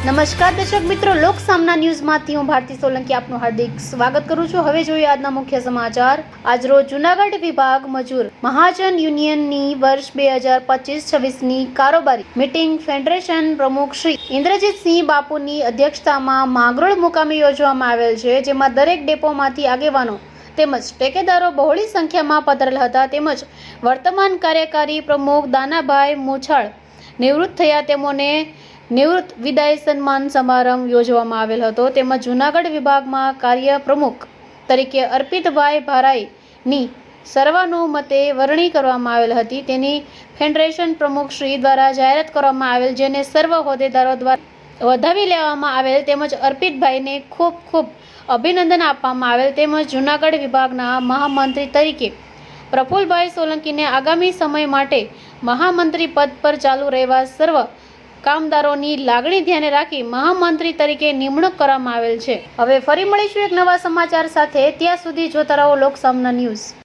નમસ્કાર દર્શક મિત્રો, લોક સામના ન્યૂઝમાંથી હું ભારતી સોલંકી આપનું હાર્દિક સ્વાગત કરું છું. હવે જોઈએ આજના મુખ્ય સમાચાર. આજરોજ જુનાગઢ વિભાગ મજૂર મહાજન યુનિયનની વર્ષ બે હજાર પચીસ છવ્વીસની કારોબારી મીટિંગ ફેડરેશન પ્રમુખ શ્રી ઇન્દ્રજીતસિંહ બાપુની અધ્યક્ષતામાં માંગરોળ મુકામે યોજવામાં આવેલ છે, જેમાં દરેક ડેપોમાંથી આગેવાનો તેમજ ટેકેદારો બહોળી સંખ્યામાં પધરેલ હતા. તેમજ વર્તમાન કાર્યકારી પ્રમુખ દાનાભાઈ મોછાળ નિવૃત્ત થયા. તેમને નિવૃત્ત વિદાય સન્માન સમારંભ યોજવામાં આવેલ હતો. તેમજ જૂનાગઢ વિભાગમાં કાર્ય પ્રમુખ તરીકે અર્પિતભાઈ ભારાઈની સર્વાનુમતે વરણી કરવામાં આવેલ હતી. તેની ફેડરેશન પ્રમુખ શ્રી દ્વારા જાહેરાત કરવામાં આવેલ, જેને સર્વ હોદ્દેદારો દ્વારા વધાવી લેવામાં આવેલ તેમજ અર્પિતભાઈને ખૂબ ખૂબ અભિનંદન આપવામાં આવેલ. તેમજ જૂનાગઢ વિભાગના મહામંત્રી તરીકે પ્રફુલભાઈ સોલંકીને આગામી સમય માટે મહામંત્રી પદ પર ચાલુ રહેવા સર્વ કામદારોની લાગણી ધ્યાને રાખી મહામંત્રી તરીકે નિમણૂક કરવામાં આવેલ છે. હવે ફરી મળીશું એક નવા સમાચાર સાથે. ત્યાં સુધી જોતા રહો લોકસામના ન્યૂઝ.